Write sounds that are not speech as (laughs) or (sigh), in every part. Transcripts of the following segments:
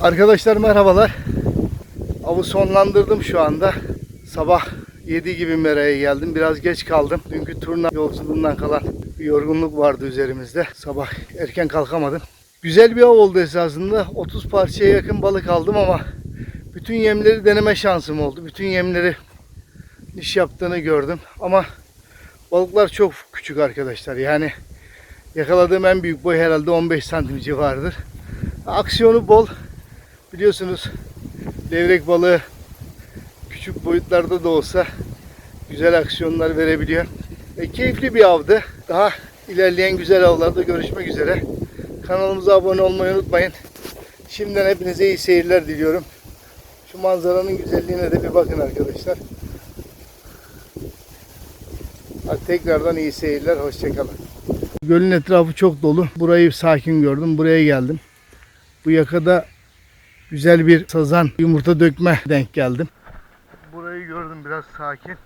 Arkadaşlar merhabalar. Avı sonlandırdım şu anda. Sabah 7 gibi meraya geldim. Biraz geç kaldım. Dünkü turna yolculuğundan kalan bir yorgunluk vardı üzerimizde. Sabah erken kalkamadım. Güzel bir av oldu esasında. 30 parçaya yakın balık aldım ama bütün yemleri deneme şansım oldu. Bütün yemleri iş yaptığını gördüm. Ama balıklar çok küçük arkadaşlar. Yani yakaladığım en büyük boy herhalde 15 santim civarıdır. Aksiyonu bol. Biliyorsunuz levrek balığı küçük boyutlarda da olsa güzel aksiyonlar verebiliyor. E, keyifli bir avdı. Daha ilerleyen güzel avlarda görüşmek üzere. Kanalımıza abone olmayı unutmayın. Şimdiden hepinize iyi seyirler diliyorum. Şu manzaranın güzelliğine de bir bakın arkadaşlar. Hadi tekrardan iyi seyirler. Hoşçakalın. Gölün etrafı çok dolu. Burayı sakin gördüm. Buraya geldim. Bu yakada güzel bir sazan yumurta dökme denk geldim. Burayı gördüm biraz sakin.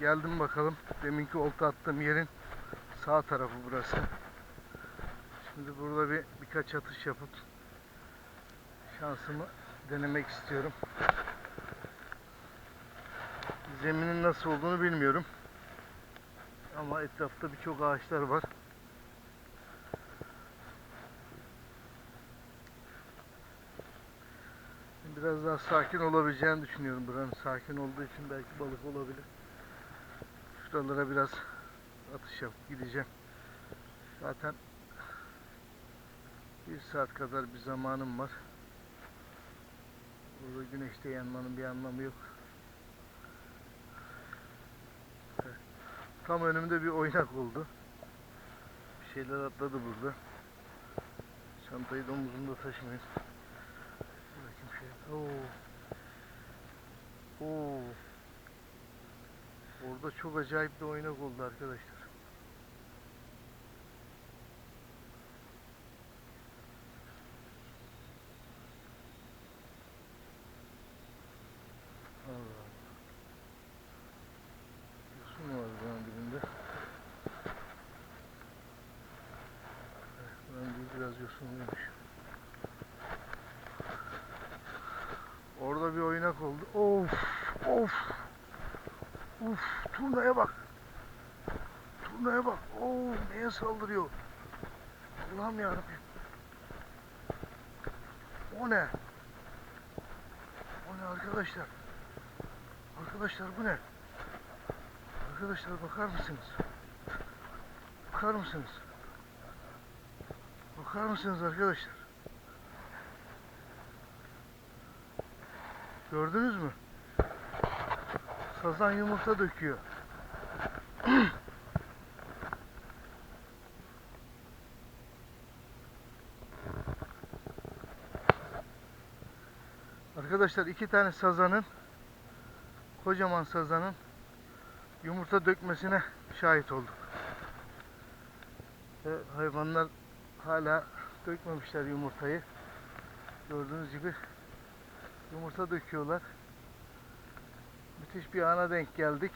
Geldim bakalım. Deminki olta attığım yerin sağ tarafı burası. Şimdi burada bir birkaç atış yapıp şansımı denemek istiyorum. Zeminin nasıl olduğunu bilmiyorum. Ama etrafta birçok ağaçlar var. Biraz daha sakin olabileceğini düşünüyorum buranın. Sakin olduğu için belki balık olabilir. Şuralara biraz atış yapıp gideceğim. Zaten bir saat kadar bir zamanım var. Burada güneşte yanmanın bir anlamı yok. Tam önümde bir oynak oldu. Bir şeyler atladı burada. Çantayı da omuzumda taşımayın. Oo. Oo. Orada çok acayip bir oynak oldu arkadaşlar. Allah Allah. Yosun var buranın dibinde. Evet, buranın dibi biraz yosunluymuş. Oldu. Of! Of! Uf! Turnaya bak! Turnaya bak! Oo, neye saldırıyor? Allah'ım yarabbim. O ne? O ne arkadaşlar? Arkadaşlar bu ne? Arkadaşlar bakar mısınız? Bakar mısınız? Bakar mısınız arkadaşlar? Gördünüz mü? Sazan yumurta döküyor. Arkadaşlar iki tane sazanın kocaman sazanın yumurta dökmesine şahit olduk. Ve hayvanlar hala dökmemişler yumurtayı. Gördüğünüz gibi yumurta döküyorlar. Müthiş bir ana denk geldik.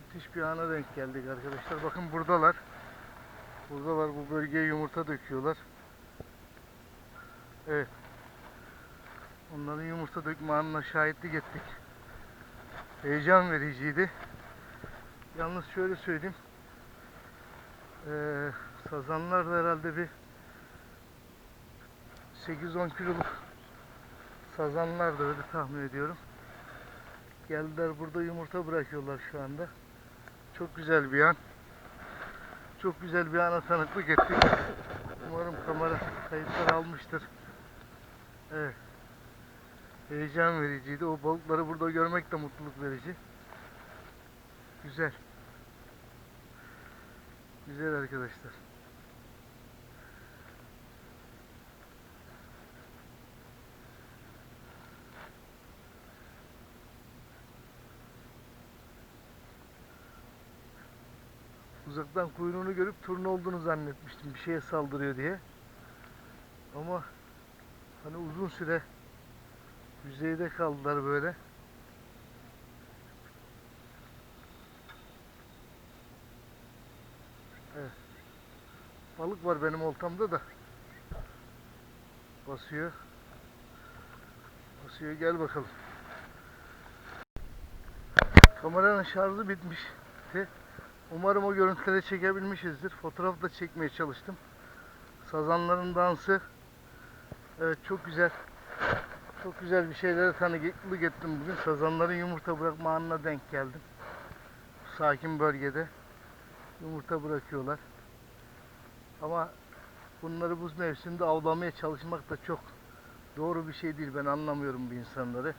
Müthiş bir ana denk geldik arkadaşlar. Bakın buradalar. Buradalar bu bölgeye yumurta döküyorlar. Evet. Onların yumurta dökme anına şahitlik ettik. Heyecan vericiydi. Yalnız şöyle söyleyeyim. Ee, sazanlar da herhalde bir 8-10 kiloluk sazanlar da öyle tahmin ediyorum. Geldiler burada yumurta bırakıyorlar şu anda. Çok güzel bir an. Çok güzel bir ana tanıklık ettik. Umarım kamera kayıtları almıştır. Evet. Heyecan vericiydi. O balıkları burada görmek de mutluluk verici. Güzel. Güzel arkadaşlar. Uzaktan kuyruğunu görüp turna olduğunu zannetmiştim. Bir şeye saldırıyor diye. Ama hani uzun süre yüzeyde kaldılar böyle. Evet. Balık var benim oltamda da. Basıyor. Basıyor gel bakalım. Kameranın şarjı bitmişti. Umarım o görüntüleri çekebilmişizdir. Fotoğraf da çekmeye çalıştım. Sazanların dansı. Evet çok güzel. Çok güzel bir şeylere tanıklık ettim bugün. Sazanların yumurta bırakma anına denk geldim. Sakin bölgede yumurta bırakıyorlar. Ama bunları bu mevsimde avlamaya çalışmak da çok doğru bir şey değil. Ben anlamıyorum bu insanları.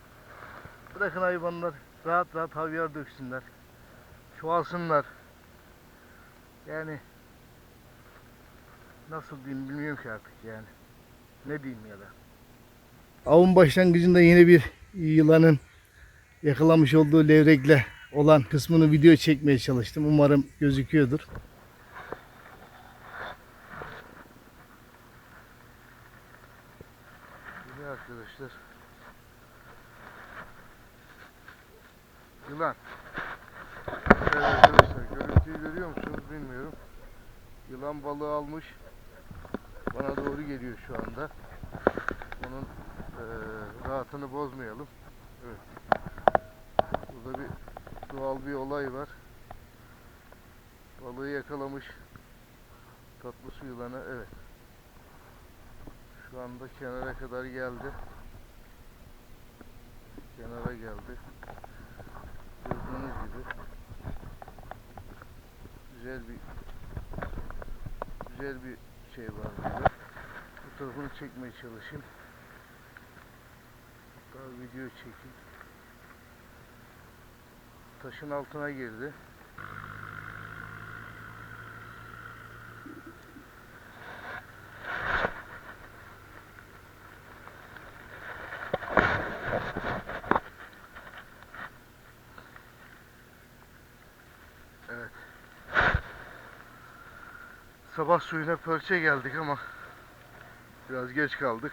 Bırakın hayvanlar rahat rahat havyar döksünler. Çoğalsınlar. Yani nasıl diyeyim bilmiyorum ki artık yani. Ne diyeyim ya da. Avın başlangıcında yine bir yılanın yakalamış olduğu levrekle olan kısmını video çekmeye çalıştım. Umarım gözüküyordur. Yine arkadaşlar. Balığı almış. Bana doğru geliyor şu anda. Onun eee, rahatını bozmayalım. Evet. Burada bir doğal bir olay var. Balığı yakalamış. Tatlı su yılanı evet. Şu anda kenara kadar geldi. Kenara geldi. Gördüğünüz gibi güzel bir güzel bir şey var burada. Bu tarafını çekmeye çalışayım. Daha video çekeyim. Taşın altına girdi. Evet. Sabah suyuna pörçe geldik ama biraz geç kaldık.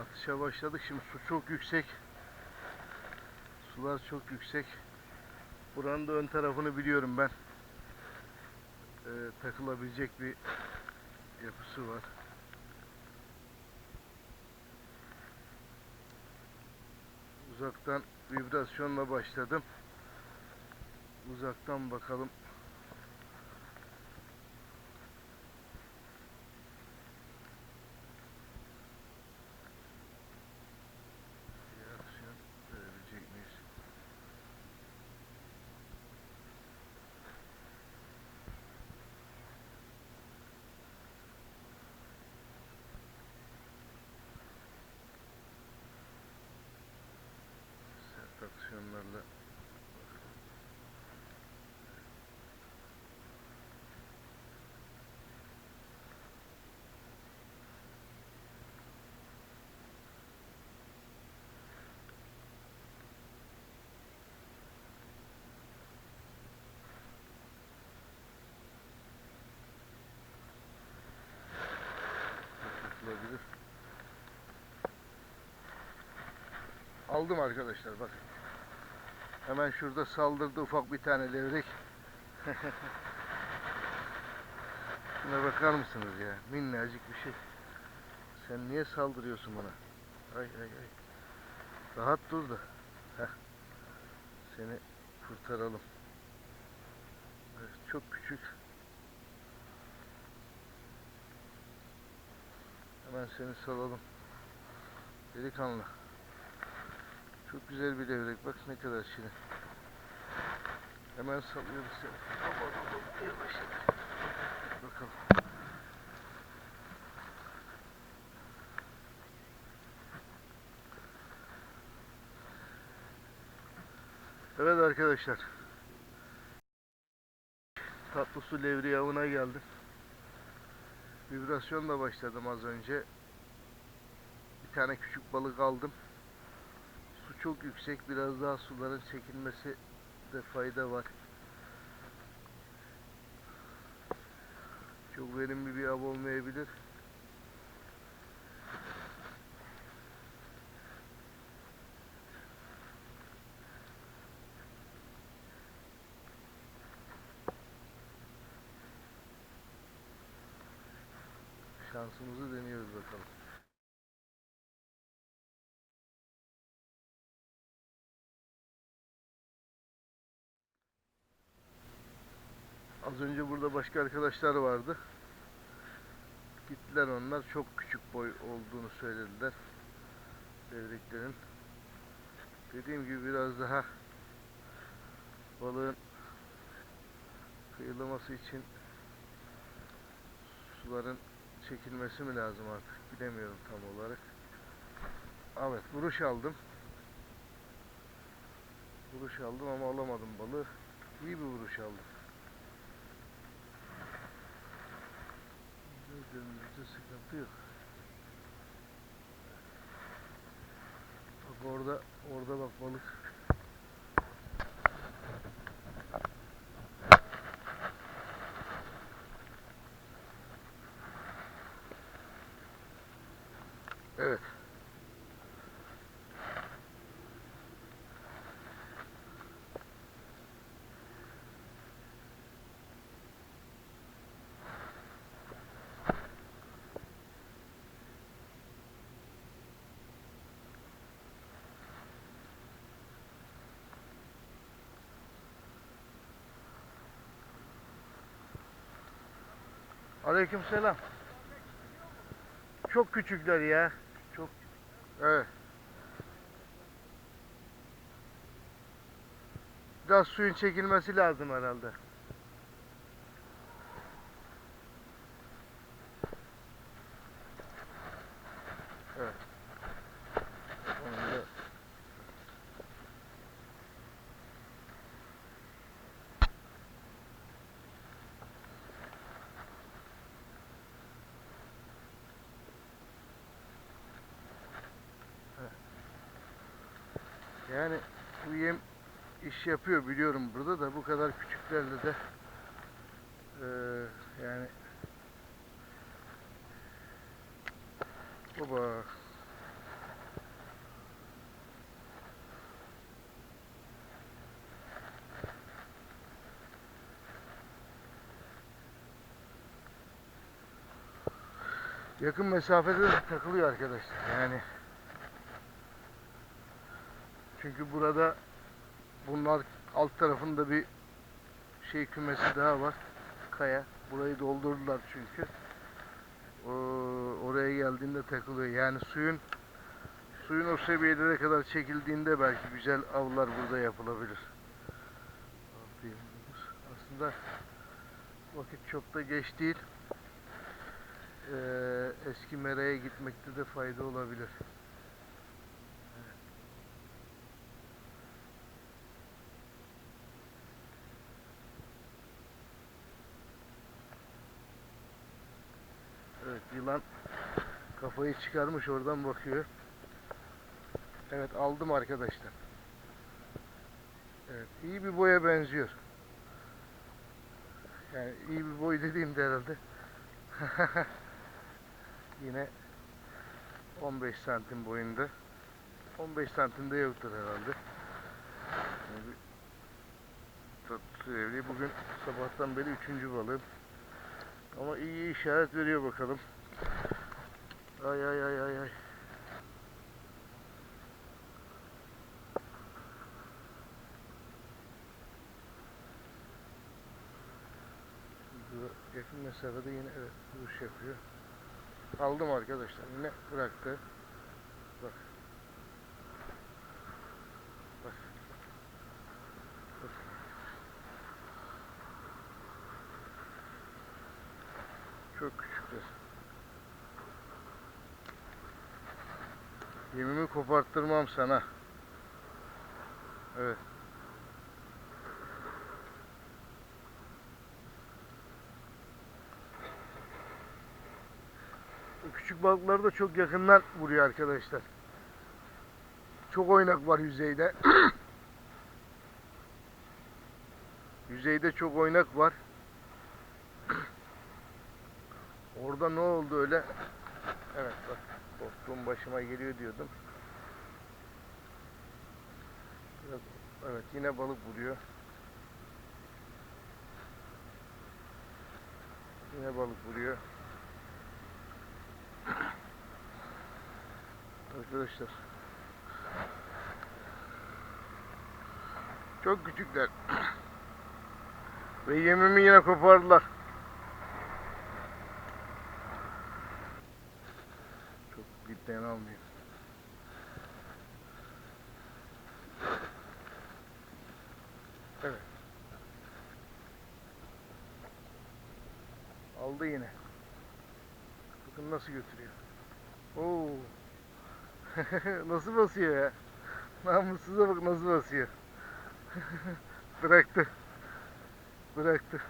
Atışa başladık. Şimdi su çok yüksek. Sular çok yüksek. Buranın da ön tarafını biliyorum ben. Ee, takılabilecek bir yapısı var. Uzaktan vibrasyonla başladım. Uzaktan bakalım. Aldım arkadaşlar bak. Hemen şurada saldırdı ufak bir tane levrek. Şuna (laughs) bakar mısınız ya? Minnacık bir şey. Sen niye saldırıyorsun bana? Ay ay ay. Rahat dur da. Heh. Seni kurtaralım. Çok küçük. Hemen seni salalım. Delikanlı. Çok güzel bir levrek. Bak ne kadar şirin. Hemen salıyoruz seni. Bakalım. Evet arkadaşlar. Tatlı su levri avına geldim. Vibrasyonla başladım az önce. Bir tane küçük balık aldım. Çok yüksek. Biraz daha suların çekilmesi de fayda var. Çok verimli bir av olmayabilir. Şansımızı deniyoruz bakalım. Önce burada başka arkadaşlar vardı. Gittiler onlar. Çok küçük boy olduğunu söylediler. Levreklerin. Dediğim gibi biraz daha balığın kıyılaması için suların çekilmesi mi lazım artık bilemiyorum tam olarak. Evet vuruş aldım. Vuruş aldım ama alamadım balığı. İyi bir vuruş aldım. Yok. Bak orada, orada bak balık. Evet. Aleykümselam. Çok küçükler ya. Çok. Evet. Biraz suyun çekilmesi lazım herhalde. Evet. Onu da- Yani bu yem iş yapıyor biliyorum burada da bu kadar küçüklerle de eee, yani baba. Yakın mesafede de takılıyor arkadaşlar yani çünkü burada bunlar alt tarafında bir şey kümesi daha var. Kaya. Burayı doldurdular çünkü. O, oraya geldiğinde takılıyor. Yani suyun suyun o seviyelere kadar çekildiğinde belki güzel avlar burada yapılabilir. Aslında vakit çok da geç değil. Ee, eski meraya gitmekte de fayda olabilir. Evet yılan kafayı çıkarmış oradan bakıyor. Evet aldım arkadaşlar. Evet iyi bir boya benziyor. Yani iyi bir boy dediğimde herhalde. (laughs) Yine 15 santim boyunda. 15 santimde yoktur herhalde. Yani tatlı evli. Bugün sabahtan beri üçüncü balığım. Ama iyi işaret veriyor bakalım. Ay ay ay ay ay. Yakın mesafede yine evet vuruş yapıyor. Aldım arkadaşlar. Yine bıraktı. Bak. Bak. Bak. Çok küçükler. Yemimi koparttırmam sana. Evet. Küçük balıkları da çok yakından vuruyor arkadaşlar. Çok oynak var yüzeyde. (clears throat) yüzeyde çok oynak var. (clears throat) Orada ne oldu öyle? Evet bak korktuğum başıma geliyor diyordum. Biraz, evet yine balık vuruyor. Yine balık vuruyor. (clears throat) Arkadaşlar. Çok küçükler. (clears throat) Ve yemimi yine kopardılar. Dipten almayayım. Evet. Aldı yine. Bakın nasıl götürüyor. Oo. (laughs) nasıl basıyor ya? Namussuza bak nasıl basıyor. (laughs) Bıraktı. Bıraktı.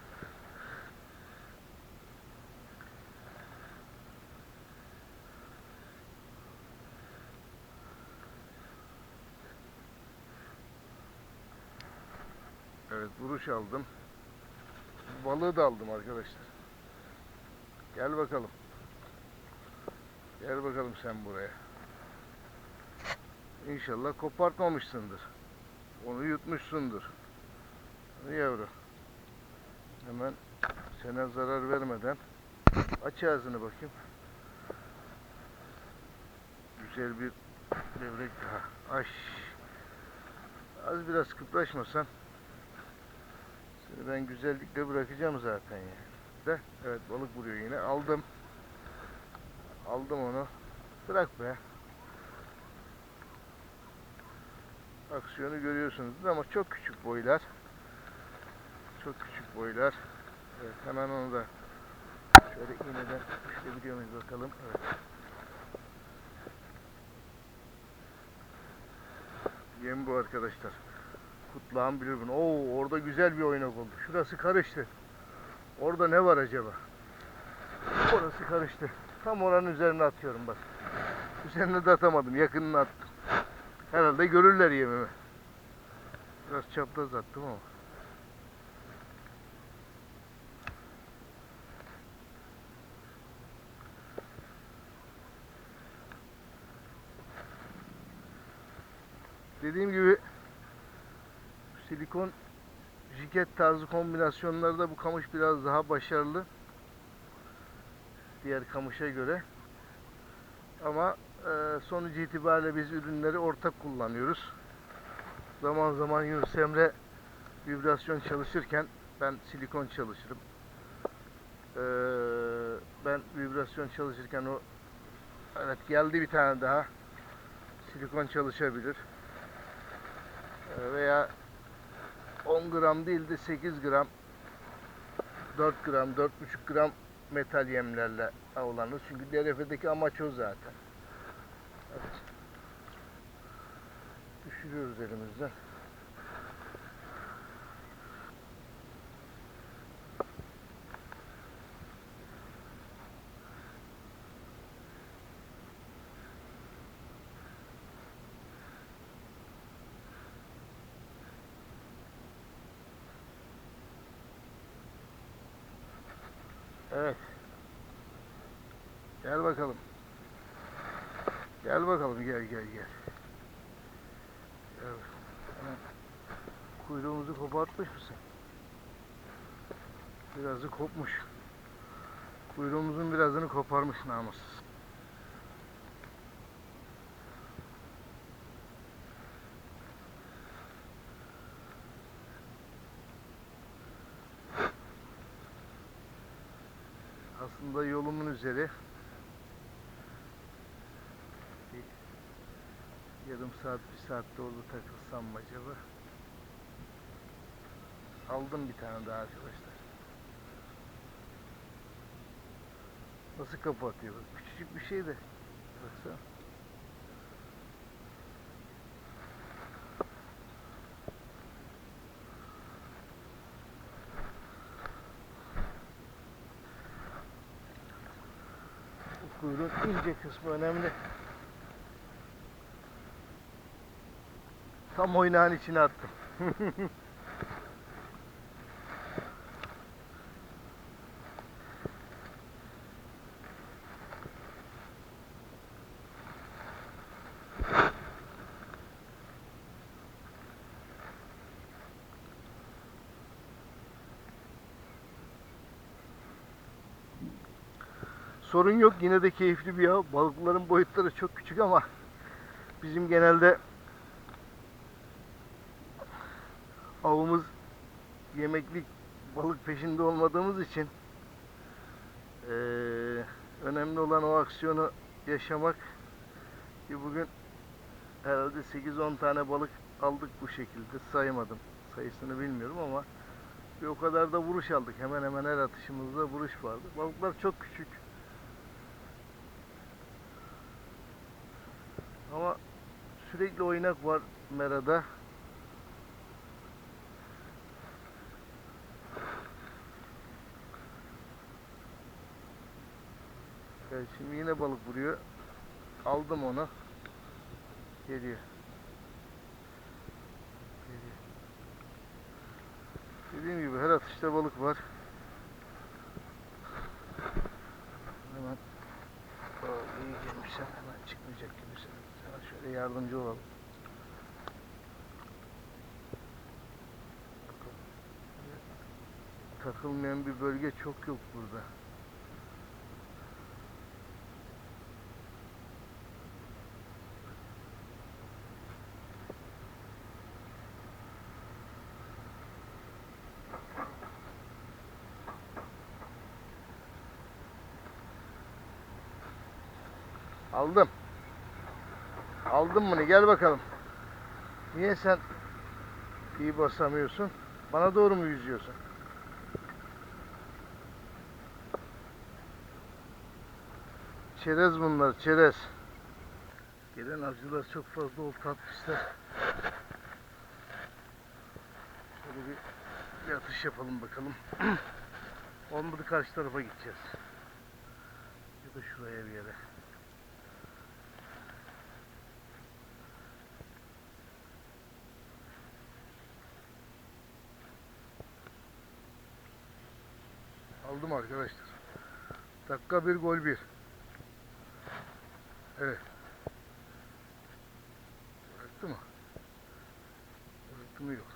Evet vuruş aldım. Balığı da aldım arkadaşlar. Gel bakalım. Gel bakalım sen buraya. İnşallah kopartmamışsındır. Onu yutmuşsundur. Hadi yavru. Hemen sana zarar vermeden aç ağzını bakayım. Güzel bir levrek daha. Ay. Az biraz kıpraşmasan ben güzellikle bırakacağım zaten ya. De, evet balık vuruyor yine. Aldım. Aldım onu. Bırak be. Aksiyonu görüyorsunuz ama çok küçük boylar. Çok küçük boylar. Evet hemen onu da şöyle iğneden düşürebiliyor muyuz bakalım. Evet. Yem bu arkadaşlar. Kutlağın bilir bunu. Oo orada güzel bir oynak oldu. Şurası karıştı. Orada ne var acaba? Orası karıştı. Tam oranın üzerine atıyorum bak. Üzerine de atamadım. Yakınına attım. Herhalde görürler yemimi. Biraz çapraz attım ama. Dediğim gibi silikon jiket tarzı kombinasyonlarda bu kamış biraz daha başarılı. Diğer kamışa göre. Ama e, sonuç itibariyle biz ürünleri ortak kullanıyoruz. Zaman zaman Yunus Emre vibrasyon çalışırken ben silikon çalışırım. E, ben vibrasyon çalışırken o evet geldi bir tane daha silikon çalışabilir. E, veya 10 gram değil de 8 gram 4 gram 4,5 gram metal yemlerle avlanır. Çünkü DRF'deki amaç o zaten. Evet. Düşürüyoruz elimizden. Evet. Gel bakalım. Gel bakalım gel gel gel. Gel. Hemen Kuyruğumuzu kopartmış mısın? Birazı kopmuş. Kuyruğumuzun birazını koparmış namussuz. Aslında yolumun üzeri. Bir yarım saat, bir saatte orada takılsam mı acaba? Aldım bir tane daha arkadaşlar. Nasıl kapatıyor? Bak, Küçücük bir şey de. Baksana. Bu kuyruğun ince kısmı önemli. Tam oynağın içine attım. (laughs) Sorun yok. Yine de keyifli bir av. Balıkların boyutları çok küçük ama bizim genelde avımız yemeklik balık peşinde olmadığımız için eee, önemli olan o aksiyonu yaşamak. Ki bugün herhalde 8-10 tane balık aldık bu şekilde. Saymadım. Sayısını bilmiyorum ama bir o kadar da vuruş aldık. Hemen hemen her atışımızda vuruş vardı. Balıklar çok küçük ama sürekli oynak var merada Evet, şimdi yine balık vuruyor. Aldım onu. Geliyor. Geliyor. Dediğim gibi her atışta balık var. Hemen Aa, iyi girmişsen hemen çıkmayacak gibisin. Yardımcı olalım. Takılmayan bir bölge çok yok burada. Aldım. Aldım bunu gel bakalım. Niye sen iyi basamıyorsun? Bana doğru mu yüzüyorsun? Çerez bunlar çerez. Gelen avcılar çok fazla olta atmışlar. Şöyle bir, bir atış yapalım bakalım. (clears throat) Olmadı karşı tarafa gideceğiz. Ya da şuraya bir yere. Aldım arkadaşlar. Dakika bir gol bir. Evet. Bıraktı mı? Bıraktı mı yok.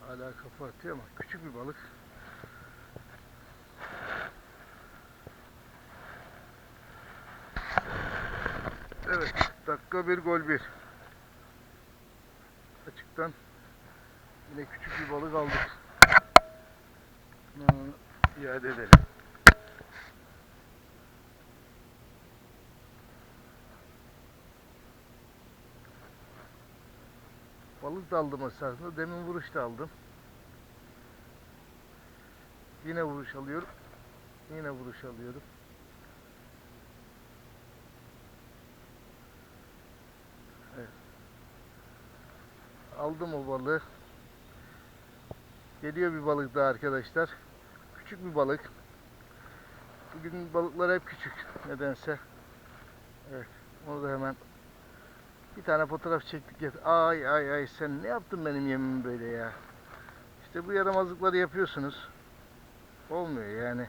Hala kafa atıyor ama küçük bir balık. Evet. Dakika bir gol bir. Açıktan yine küçük bir balık aldık. İade edelim. Balık da aldım esasında. Demin vuruş da aldım. Yine vuruş alıyorum. Yine vuruş alıyorum. Evet. Aldım o balığı. Geliyor bir balık daha arkadaşlar. Küçük bir balık. Bugün balıklar hep küçük (laughs) nedense. Evet. Onu da hemen bir tane fotoğraf çektik. Ay ay ay sen ne yaptın benim yemim böyle ya. İşte bu yaramazlıkları yapıyorsunuz. Olmuyor yani.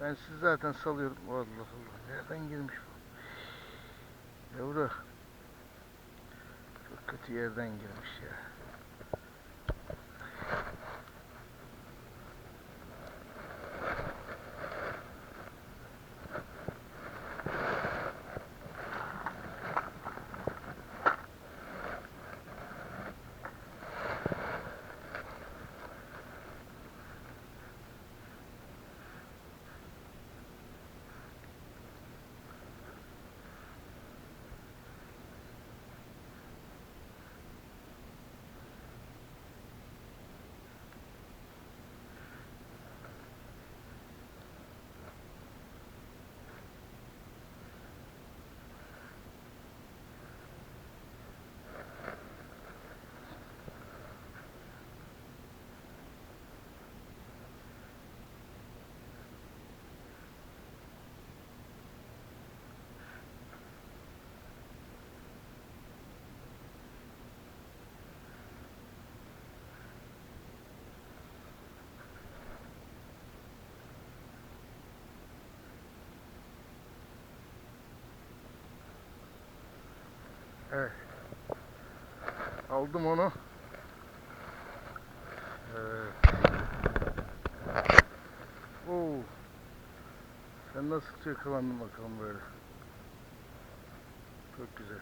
Ben sizi zaten salıyorum. Allah Allah. Nereden girmiş bu? Yavru. Çok kötü yerden girmiş ya. Evet. Aldım onu. Evet. Oo. Sen nasıl yakalandın bakalım böyle. Çok güzel.